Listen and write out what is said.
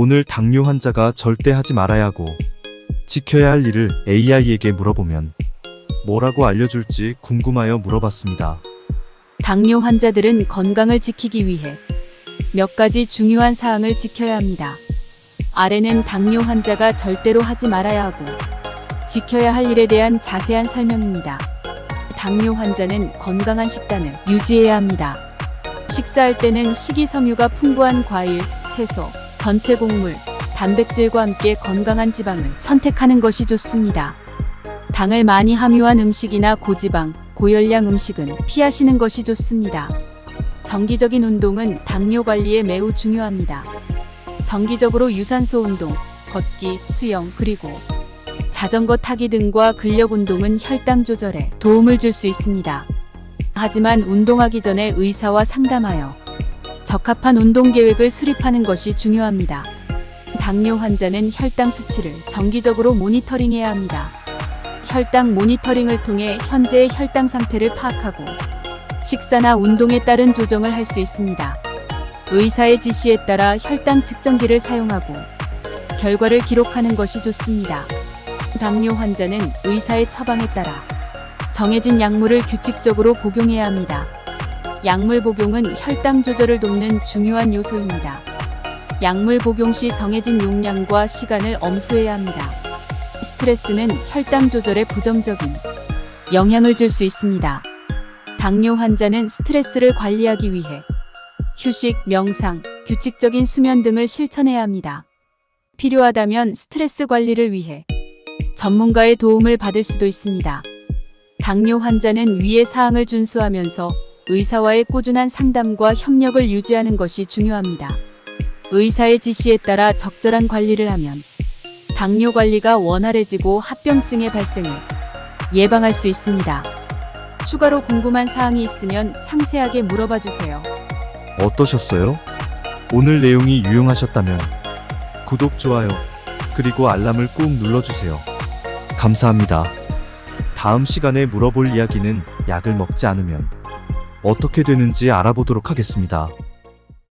오늘 당뇨 환자가 절대 하지 말아야 하고 지켜야 할 일을 AI에게 물어보면 뭐라고 알려줄지 궁금하여 물어봤습니다. 당뇨 환자들은 건강을 지키기 위해 몇 가지 중요한 사항을 지켜야 합니다. 아래는 당뇨 환자가 절대로 하지 말아야 하고 지켜야 할 일에 대한 자세한 설명입니다. 당뇨 환자는 건강한 식단을 유지해야 합니다. 식사할 때는 식이섬유가 풍부한 과일, 채소, 전체 곡물, 단백질과 함께 건강한 지방을 선택하는 것이 좋습니다. 당을 많이 함유한 음식이나 고지방, 고열량 음식은 피하시는 것이 좋습니다. 정기적인 운동은 당뇨 관리에 매우 중요합니다. 정기적으로 유산소 운동, 걷기, 수영, 그리고 자전거 타기 등과 근력 운동은 혈당 조절에 도움을 줄 수 있습니다. 하지만 운동하기 전에 의사와 상담하여 적합한 운동 계획을 수립하는 것이 중요합니다. 당뇨 환자는 혈당 수치를 정기적으로 모니터링해야 합니다. 혈당 모니터링을 통해 현재의 혈당 상태를 파악하고 식사나 운동에 따른 조정을 할 수 있습니다. 의사의 지시에 따라 혈당 측정기를 사용하고 결과를 기록하는 것이 좋습니다. 당뇨 환자는 의사의 처방에 따라 정해진 약물을 규칙적으로 복용해야 합니다. 약물 복용은 혈당 조절을 돕는 중요한 요소입니다. 약물 복용 시 정해진 용량과 시간을 엄수해야 합니다. 스트레스는 혈당 조절에 부정적인 영향을 줄 수 있습니다. 당뇨 환자는 스트레스를 관리하기 위해 휴식, 명상, 규칙적인 수면 등을 실천해야 합니다. 필요하다면 스트레스 관리를 위해 전문가의 도움을 받을 수도 있습니다. 당뇨 환자는 위의 사항을 준수하면서 의사와의 꾸준한 상담과 협력을 유지하는 것이 중요합니다. 의사의 지시에 따라 적절한 관리를 하면 당뇨 관리가 원활해지고 합병증의 발생을 예방할 수 있습니다. 추가로 궁금한 사항이 있으면 상세하게 물어봐 주세요. 어떠셨어요? 오늘 내용이 유용하셨다면 구독, 좋아요, 그리고 알람을 꾹 눌러주세요. 감사합니다. 다음 시간에 물어볼 이야기는 약을 먹지 않으면 어떻게 되는지 알아보도록 하겠습니다.